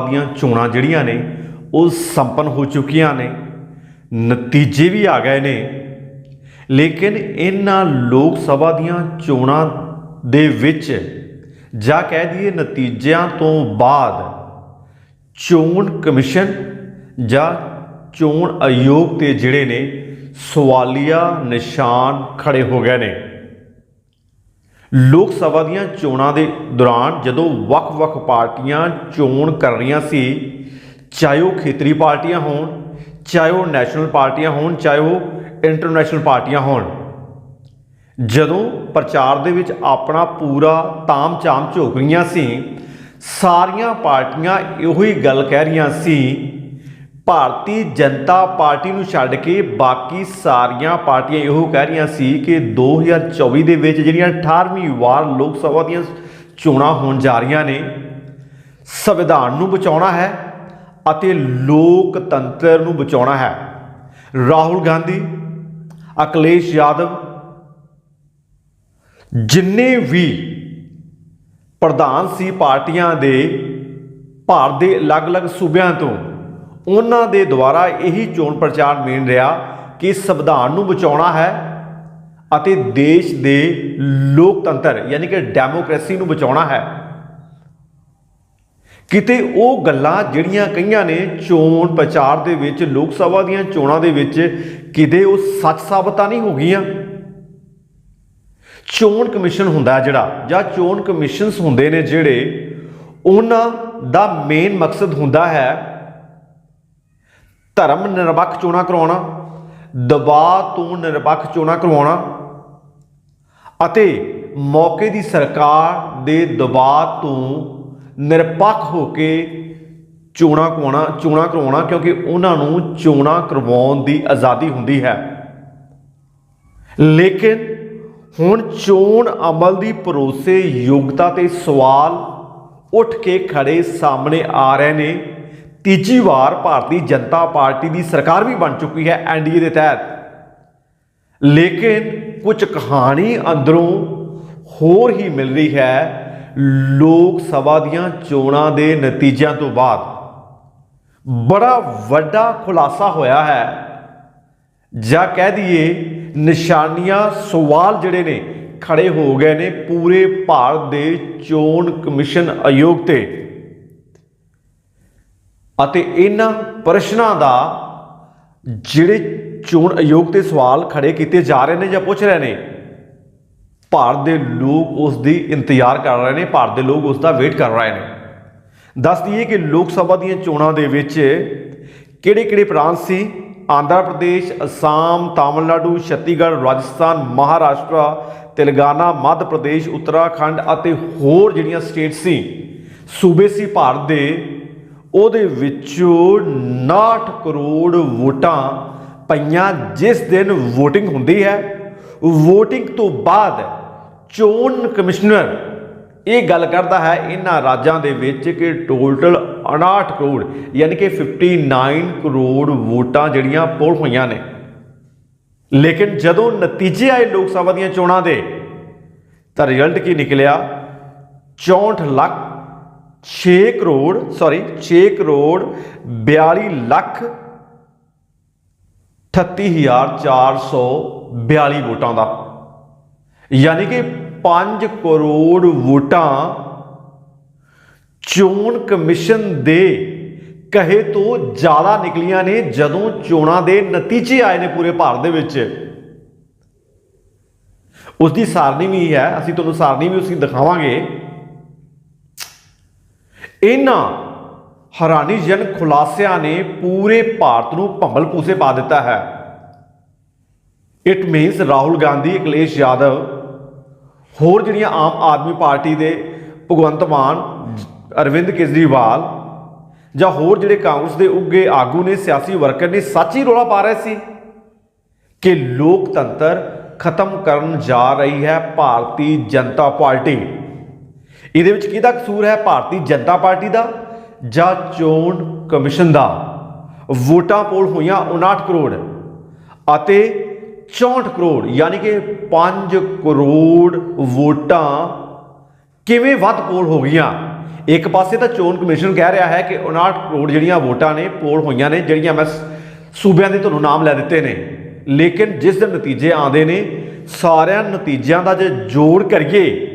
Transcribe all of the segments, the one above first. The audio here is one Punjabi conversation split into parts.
ਦੀਆਂ ਚੋਣਾਂ ਜਿਹੜੀਆਂ ਨੇ, ਉਹ ਸੰਪੰਨ ਹੋ ਚੁੱਕੀਆਂ ਨੇ, ਨਤੀਜੇ ਵੀ ਆ ਗਏ ਨੇ। ਲੇਕਿਨ ਇਹਨਾਂ ਲੋਕ ਸਭਾ ਦੀਆਂ ਚੋਣਾਂ ਦੇ ਵਿੱਚ ਜਾਂ ਕਹਿ ਦਈਏ ਨਤੀਜਿਆਂ ਤੋਂ ਬਾਅਦ ਚੋਣ ਕਮਿਸ਼ਨ ਜਾਂ ਚੋਣ ਆਯੋਗ ਤੇ ਜਿਹੜੇ ਨੇ, ਸਵਾਲੀਆ ਨਿਸ਼ਾਨ ਖੜੇ ਹੋ ਗਏ ਨੇ। ਲੋਕ ਸਭਾ ਦੀਆਂ ਚੋਣਾਂ ਦੇ ਦੌਰਾਨ ਜਦੋਂ ਵੱਖ-ਵੱਖ ਪਾਰਟੀਆਂ ਚੋਣ ਕਰ ਰਹੀਆਂ ਸੀ, ਚਾਹੇ ਉਹ ਖੇਤਰੀ ਪਾਰਟੀਆਂ ਹੋਣ, ਚਾਹੇ ਉਹ ਨੈਸ਼ਨਲ ਪਾਰਟੀਆਂ ਹੋਣ, ਚਾਹੇ ਉਹ ਇੰਟਰਨੈਸ਼ਨਲ ਪਾਰਟੀਆਂ ਹੋਣ, ਜਦੋਂ ਪ੍ਰਚਾਰ ਦੇ ਵਿੱਚ ਆਪਣਾ ਪੂਰਾ ਤਾਮ-ਝਾਮ ਝੋਕ ਰਹੀਆਂ ਸੀ, ਸਾਰੀਆਂ ਪਾਰਟੀਆਂ ਇਹੋ ਹੀ ਗੱਲ ਕਹਿ ਰਹੀਆਂ ਸੀ ਭਾਰਤੀ ਜਨਤਾ ਪਾਰਟੀ ਨੂੰ ਛੱਡ ਕੇ ਬਾਕੀ ਸਾਰੀਆਂ ਪਾਰਟੀਆਂ ਇਹੋ ਕਹਿ ਰਹੀਆਂ ਸੀ ਕਿ 2024 ਦੇ ਵਿੱਚ ਜਿਹੜੀਆਂ 18ਵੀਂ ਵਾਰ ਲੋਕ ਸਭਾ ਦੀਆਂ ਚੋਣਾਂ ਹੋਣ ਜਾ ਰਹੀਆਂ ਨੇ, ਸੰਵਿਧਾਨ ਨੂੰ ਬਚਾਉਣਾ ਹੈ ਅਤੇ ਲੋਕਤੰਤਰ ਨੂੰ ਬਚਾਉਣਾ ਹੈ। ਰਾਹੁਲ ਗਾਂਧੀ, ਅਖਿਲੇਸ਼ ਯਾਦਵ, ਜਿੰਨੇ ਵੀ ਪ੍ਰਧਾਨ ਸੀ ਪਾਰਟੀਆਂ ਦੇ, ਭਾਰਤ ਦੇ ਅਲੱਗ-ਅਲੱਗ ਸੂਬਿਆਂ ਤੋਂ ਉਹਨਾਂ ਦੇ ਦੁਆਰਾ ਇਹੀ ਚੋਣ ਪ੍ਰਚਾਰ ਮੇਨ ਰਿਹਾ ਕਿ ਸੰਵਿਧਾਨ ਨੂੰ ਬਚਾਉਣਾ ਹੈ ਅਤੇ ਦੇਸ਼ ਦੇ ਲੋਕਤੰਤਰ, ਯਾਨੀ ਕਿ ਡੈਮੋਕ੍ਰੇਸੀ ਨੂੰ ਬਚਾਉਣਾ ਹੈ। ਕਿਤੇ ਉਹ ਗੱਲਾਂ ਜਿਹੜੀਆਂ ਕਈਆਂ ਨੇ ਚੋਣ ਪ੍ਰਚਾਰ ਦੇ ਵਿੱਚ, ਲੋਕ ਸਭਾ ਦੀਆਂ ਚੋਣਾਂ ਦੇ ਵਿੱਚ, ਕਿਤੇ ਉਹ ਸੱਚ ਸਾਬਤ ਤਾਂ ਨਹੀਂ ਹੋ ਗਈਆਂ? ਚੋਣ ਕਮਿਸ਼ਨ ਹੁੰਦਾ ਜਿਹੜਾ, ਜਾਂ ਚੋਣ ਕਮਿਸ਼ਨਸ ਹੁੰਦੇ ਨੇ ਜਿਹੜੇ, ਉਹਨਾਂ ਦਾ ਮੇਨ ਮਕਸਦ ਹੁੰਦਾ ਹੈ ਧਰਮ ਨਿਰਪੱਖ ਚੋਣਾਂ ਕਰਵਾਉਣਾ, ਦਬਾਅ ਤੋਂ ਨਿਰਪੱਖ ਚੋਣਾਂ ਕਰਵਾਉਣਾ ਅਤੇ ਮੌਕੇ ਦੀ ਸਰਕਾਰ ਦੇ ਦਬਾਅ ਤੋਂ ਨਿਰਪੱਖ ਹੋ ਕੇ ਚੋਣਾਂ ਕਰਵਾਉਣਾ ਚੋਣਾਂ ਕਰਵਾਉਣਾ ਕਿਉਂਕਿ ਉਹਨਾਂ ਨੂੰ ਚੋਣਾਂ ਕਰਵਾਉਣ ਦੀ ਆਜ਼ਾਦੀ ਹੁੰਦੀ ਹੈ। ਲੇਕਿਨ ਹੁਣ ਚੋਣ ਅਮਲ ਦੀ ਭਰੋਸੇ ਯੋਗਤਾ ਤੇ ਸਵਾਲ ਉੱਠ ਕੇ ਖੜੇ ਸਾਹਮਣੇ ਆ ਰਹੇ ਨੇ। ਤੀਜੀ ਵਾਰ ਭਾਰਤੀ ਜਨਤਾ ਪਾਰਟੀ ਦੀ ਸਰਕਾਰ ਵੀ ਬਣ ਚੁੱਕੀ ਹੈ ਐਨਡੀਏ ਦੇ ਤਹਿਤ। ਲੇਕਿਨ ਕੁਝ ਕਹਾਣੀ ਅੰਦਰੋਂ ਹੋਰ ਹੀ ਮਿਲ ਰਹੀ ਹੈ ਲੋਕ ਸਭਾ ਦੀਆਂ ਚੋਣਾਂ ਦੇ ਨਤੀਜਿਆਂ ਤੋਂ ਬਾਅਦ। ਬੜਾ ਵੱਡਾ ਖੁਲਾਸਾ ਹੋਇਆ ਹੈ। ਜਾਂ ਕਹਿ ਦਈਏ ਨਿਸ਼ਾਨੀਆਂ ਸਵਾਲ ਜਿਹੜੇ ਨੇ, ਖੜੇ ਹੋ ਗਏ ਨੇ ਪੂਰੇ ਭਾਰਤ ਦੇ ਚੋਣ ਕਮਿਸ਼ਨ ਆਯੋਗ ਤੇ। ਅਤੇ ਇਹਨਾਂ ਪ੍ਰਸ਼ਨਾਂ ਦਾ ਜਿਹੜੇ ਚੋਣ ਆਯੋਗ ਤੇ ਸਵਾਲ ਖੜੇ ਕੀਤੇ ਜਾ ਰਹੇ ਨੇ ਜਾਂ ਪੁੱਛ ਰਹੇ ਨੇ, ਭਾਰਤ ਦੇ ਲੋਕ ਉਸ ਦੀ ਇੰਤਜ਼ਾਰ ਕਰ ਰਹੇ ਨੇ, ਭਾਰਤ ਦੇ ਲੋਕ ਉਸ ਦਾ ਵੇਟ ਕਰ ਰਹੇ ਨੇ। ਦੱਸ ਦਈਏ ਕਿ ਲੋਕ ਸਭਾ ਦੀਆਂ ਚੋਣਾਂ ਦੇ ਵਿੱਚ ਕਿਹੜੇ-ਕਿਹੜੇ ਪ੍ਰਾਂਤ ਸੀ? ਆਂਧਰਾ ਪ੍ਰਦੇਸ਼, ਅਸਾਮ, ਤਾਮਿਲਨਾਡੂ ਛੱਤੀਗੜ੍ਹ ਰਾਜਸਥਾਨ, ਮਹਾਰਾਸ਼ਟਰ, ਤੇਲੰਗਾਨਾ, ਮੱਧ ਪ੍ਰਦੇਸ਼, ਉੱਤਰਾਖੰਡ ਅਤੇ ਹੋਰ ਜਿਹੜੀਆਂ ਸਟੇਟ ਸੀ, ਸੂਬੇ ਸੀ ਭਾਰਤ ਦੇ ਉਹਦੇ ਵਿੱਚੋਂ 69 ਕਰੋੜ ਵੋਟਾਂ ਪਈਆਂ, ਜਿਸ ਦਿਨ VOTING ਹੁੰਦੀ ਹੈ। VOTING ਤੋਂ ਬਾਅਦ ਚੋਣ ਕਮਿਸ਼ਨਰ ਇਹ ਗੱਲ ਕਰਦਾ ਹੈ ਇਹਨਾਂ ਰਾਜਾਂ ਦੇ ਵਿੱਚ ਕਿ ਟੋਟਲ 59 ਕਰੋੜ, ਯਾਨੀ ਕਿ 59 ਕਰੋੜ ਵੋਟਾਂ ਜਿਹੜੀਆਂ ਪੋਲ ਹੋਈਆਂ ਨੇ। ਲੇਕਿਨ ਜਦੋਂ ਨਤੀਜੇ ਆਏ ਲੋਕ ਸਭਾ ਦੀਆਂ ਚੋਣਾਂ ਦੇ, ਤਾਂ ਰਿਜ਼ਲਟ ਕੀ ਨਿਕਲਿਆ? 64 ਲੱਖ 6 ਕਰੋੜ ਸੌਰੀ 6 ਕਰੋੜ 42 ਲੱਖ 38442 ਵੋਟਾਂ ਦਾ। ਯਾਨੀ ਕਿ 5 ਕਰੋੜ ਵੋਟਾਂ ਚੋਣ ਕਮਿਸ਼ਨ ਦੇ ਕਹੇ ਤੋਂ ਜ਼ਿਆਦਾ ਨਿਕਲੀਆਂ ਨੇ ਜਦੋਂ ਚੋਣਾਂ ਦੇ ਨਤੀਜੇ ਆਏ ਨੇ ਪੂਰੇ ਭਾਰਤ ਦੇ ਵਿੱਚ। ਉਸ ਦੀ ਸਾਰਣੀ ਵੀ ਹੈ, ਅਸੀਂ ਤੁਹਾਨੂੰ ਸਾਰਣੀ ਵੀ ਉਸਦੀ ਦਿਖਾਵਾਂਗੇ। ਇਹਨਾਂ ਹੈਰਾਨੀਜਨ ਖੁਲਾਸਿਆਂ ਨੇ ਪੂਰੇ ਭਾਰਤ ਨੂੰ ਭੰਬਲ ਪੂਸੇ ਪਾ ਦਿੱਤਾ ਹੈ। ਇਟ ਮੀਨਸ ਰਾਹੁਲ ਗਾਂਧੀ ਅਖਿਲੇਸ਼ ਯਾਦਵ ਹੋਰ ਜਿਹੜੀਆਂ ਆਮ ਆਦਮੀ ਪਾਰਟੀ ਦੇ ਭਗਵੰਤ ਮਾਨ, ਅਰਵਿੰਦ ਕੇਜਰੀਵਾਲ ਜਾਂ ਹੋਰ ਜਿਹੜੇ ਕਾਂਗਰਸ ਦੇ ਉੱਗੇ ਆਗੂ ਨੇ, ਸਿਆਸੀ ਵਰਕਰ ਨੇ, ਸੱਚ ਹੀ ਰੋਲਾ ਪਾ ਰਹੇ ਸੀ ਕਿ ਲੋਕਤੰਤਰ ਖਤਮ ਕਰਨ ਜਾ ਰਹੀ ਹੈ ਭਾਰਤੀ ਜਨਤਾ ਪਾਰਟੀ। ਇਹਦੇ ਵਿੱਚ ਕਿਹਦਾ ਕਸੂਰ ਹੈ? ਭਾਰਤੀ ਜਨਤਾ ਪਾਰਟੀ ਦਾ ਜਾਂ ਚੋਣ ਕਮਿਸ਼ਨ ਦਾ? ਵੋਟਾਂ ਪੋਲ ਹੋਈਆਂ 59 ਕਰੋੜ ਅਤੇ 64 ਕਰੋੜ, ਯਾਨੀ ਕਿ 5 ਕਰੋੜ ਵੋਟਾਂ ਕਿਵੇਂ ਵੱਧ ਪੋਲ ਹੋ ਗਈਆਂ? ਇੱਕ ਪਾਸੇ ਤਾਂ ਚੋਣ ਕਮਿਸ਼ਨ ਕਹਿ ਰਿਹਾ ਹੈ ਕਿ 59 ਕਰੋੜ ਜਿਹੜੀਆਂ ਵੋਟਾਂ ਨੇ, ਪੋਲ ਹੋਈਆਂ ਨੇ, ਜਿਹੜੀਆਂ ਮੈਂ ਸੂਬਿਆਂ ਦੇ ਤੁਹਾਨੂੰ ਨਾਮ ਲੈ ਦਿੱਤੇ ਨੇ। ਲੇਕਿਨ ਜਿਸ ਦੇ ਨਤੀਜੇ ਆਉਂਦੇ ਨੇ, ਸਾਰਿਆਂ ਨਤੀਜਿਆਂ ਦਾ ਜੇ ਜੋੜ ਕਰੀਏ,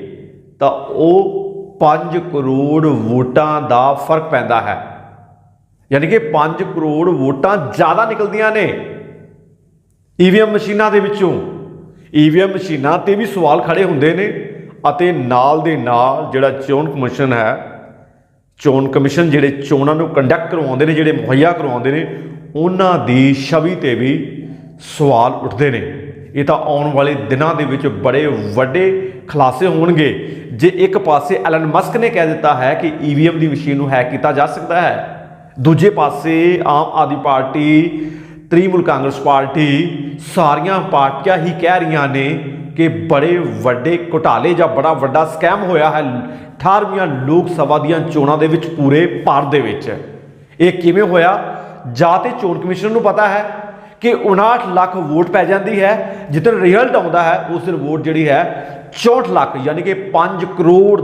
ਤਾਂ ਉਹ 5 ਕਰੋੜ ਵੋਟਾਂ ਦਾ ਫ਼ਰਕ ਪੈਂਦਾ ਹੈ। ਯਾਨੀ ਕਿ 5 ਕਰੋੜ ਵੋਟਾਂ ਜ਼ਿਆਦਾ ਨਿਕਲਦੀਆਂ ਨੇ। ਈਵੀਐਮ ਮਸ਼ੀਨਾਂ ਦੇ ਵਿੱਚੋਂ। ਈਵੀਐਮ ਮਸ਼ੀਨਾਂ ਤੇ ਵੀ ਸਵਾਲ ਖੜੇ ਹੁੰਦੇ ਨੇ ਅਤੇ ਨਾਲ ਦੇ ਨਾਲ ਜਿਹੜਾ ਚੋਣ ਕਮਿਸ਼ਨ ਹੈ, ਚੋਣ ਕਮਿਸ਼ਨ ਜਿਹੜੇ ਚੋਣਾਂ ਨੂੰ ਕੰਡਕਟ ਕਰਵਾਉਂਦੇ ਨੇ, ਜਿਹੜੇ ਮੁਹੱਈਆ ਕਰਵਾਉਂਦੇ ਨੇ, ਉਹਨਾਂ ਦੀ ਛਵੀ ਤੇ ਵੀ ਸਵਾਲ ਉੱਠਦੇ ਨੇ। ਇਹ ਤਾਂ ਆਉਣ ਵਾਲੇ ਦਿਨਾਂ ਦੇ ਵਿੱਚ ਬੜੇ ਵੱਡੇ ਖੁਲਾਸੇ ਹੋਣਗੇ। ਜੇ ਇੱਕ ਪਾਸੇ ਐਲਨ ਮਸਕ ਨੇ ਕਹਿ ਦਿੱਤਾ ਹੈ ਕਿ ਈਵੀਐਮ ਦੀ ਮਸ਼ੀਨ ਨੂੰ ਹੈਕ ਕੀਤਾ ਜਾ ਸਕਦਾ ਹੈ, ਦੂਜੇ ਪਾਸੇ Aam Aadmi party Trinamool Congress party, ਸਾਰੀਆਂ ਪਾਰਟੀਆਂ ਹੀ ਕਹਿ ਰਹੀਆਂ ਨੇ ਕਿ ਬੜੇ ਵੱਡੇ ਘੁਟਾਲੇ ਜਾਂ ਬੜਾ ਵੱਡਾ ਸਕੈਮ ਹੋਇਆ ਹੈ 18ਵੀਆਂ ਲੋਕ ਸਭਾ ਦੀਆਂ ਚੋਣਾਂ ਦੇ ਵਿੱਚ ਪੂਰੇ ਭਾਰਤ ਦੇ ਵਿੱਚ। ਇਹ ਕਿਵੇਂ ਹੋਇਆ? ਜਾਂ ਤੇ ਚੋਣ ਕਮਿਸ਼ਨ ਨੂੰ ਪਤਾ ਹੈ? ਕਿ 59 ਲੱਖ ਵੋਟ ਪੈ ਜਾਂਦੀ ਹੈ। ਜਿੱਦਣ ਰਿਜ਼ਲਟ ਆਉਂਦਾ ਹੈ, ਉਸ ਦਿਨ ਵੋਟ ਜਿਹੜੀ ਹੈ 64 ਲੱਖ, ਯਾਨੀ ਕਿ 5 ਕਰੋੜ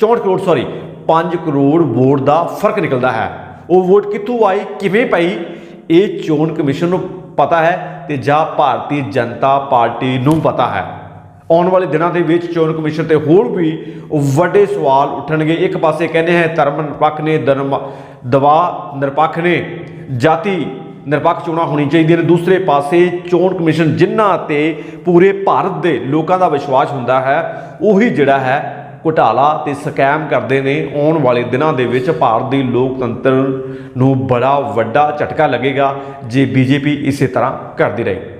64 ਕਰੋੜ ਸੌਰੀ 5 ਕਰੋੜ ਵੋਟ ਦਾ ਫ਼ਰਕ ਨਿਕਲਦਾ ਹੈ। ਉਹ ਵੋਟ ਕਿੱਥੋਂ ਆਈ, ਕਿਵੇਂ ਪਈ? ਇਹ ਚੋਣ ਕਮਿਸ਼ਨ ਨੂੰ ਪਤਾ ਹੈ ਤੇ ਜਾਂ ਭਾਰਤੀ ਜਨਤਾ ਪਾਰਟੀ ਨੂੰ ਪਤਾ ਹੈ। ਆਉਣ ਵਾਲੇ ਦਿਨਾਂ ਦੇ ਵਿੱਚ ਚੋਣ ਕਮਿਸ਼ਨ ਤੇ ਹੋਰ ਵੀ ਵੱਡੇ ਸਵਾਲ ਉੱਠਣਗੇ। ਇੱਕ ਪਾਸੇ ਕਹਿੰਦੇ ਹੈ ਧਰਮ ਨਿਰਪੱਖ ਨੇ ਦਰਮ ਦਵਾ ਨਿਰਪੱਖ ਨੇ, ਜਾਤੀ ਨਿਰਪੱਖ ਚੋਣਾਂ ਹੋਣੀਆਂ ਚਾਹੀਦੀਆਂ ਨੇ। ਦੂਸਰੇ ਪਾਸੇ ਚੋਣ ਕਮਿਸ਼ਨ ਜਿਨ੍ਹਾਂ ਤੇ ਪੂਰੇ ਭਾਰਤ ਦੇ ਲੋਕਾਂ ਦਾ ਵਿਸ਼ਵਾਸ ਹੁੰਦਾ ਹੈ, ਉਹੀ ਜਿਹੜਾ ਹੈ ਘੁਟਾਲਾ ਤੇ ਸਕੈਮ ਕਰਦੇ ਨੇ। ਆਉਣ ਵਾਲੇ ਦਿਨਾਂ ਦੇ ਵਿੱਚ ਭਾਰਤ ਦੀ ਲੋਕਤੰਤਰ ਨੂੰ ਬੜਾ ਵੱਡਾ ਝਟਕਾ ਲੱਗੇਗਾ, ਜੇ ਬੀਜੇਪੀ ਇਸੇ ਤਰ੍ਹਾਂ ਕਰਦੀ ਰਹੀ।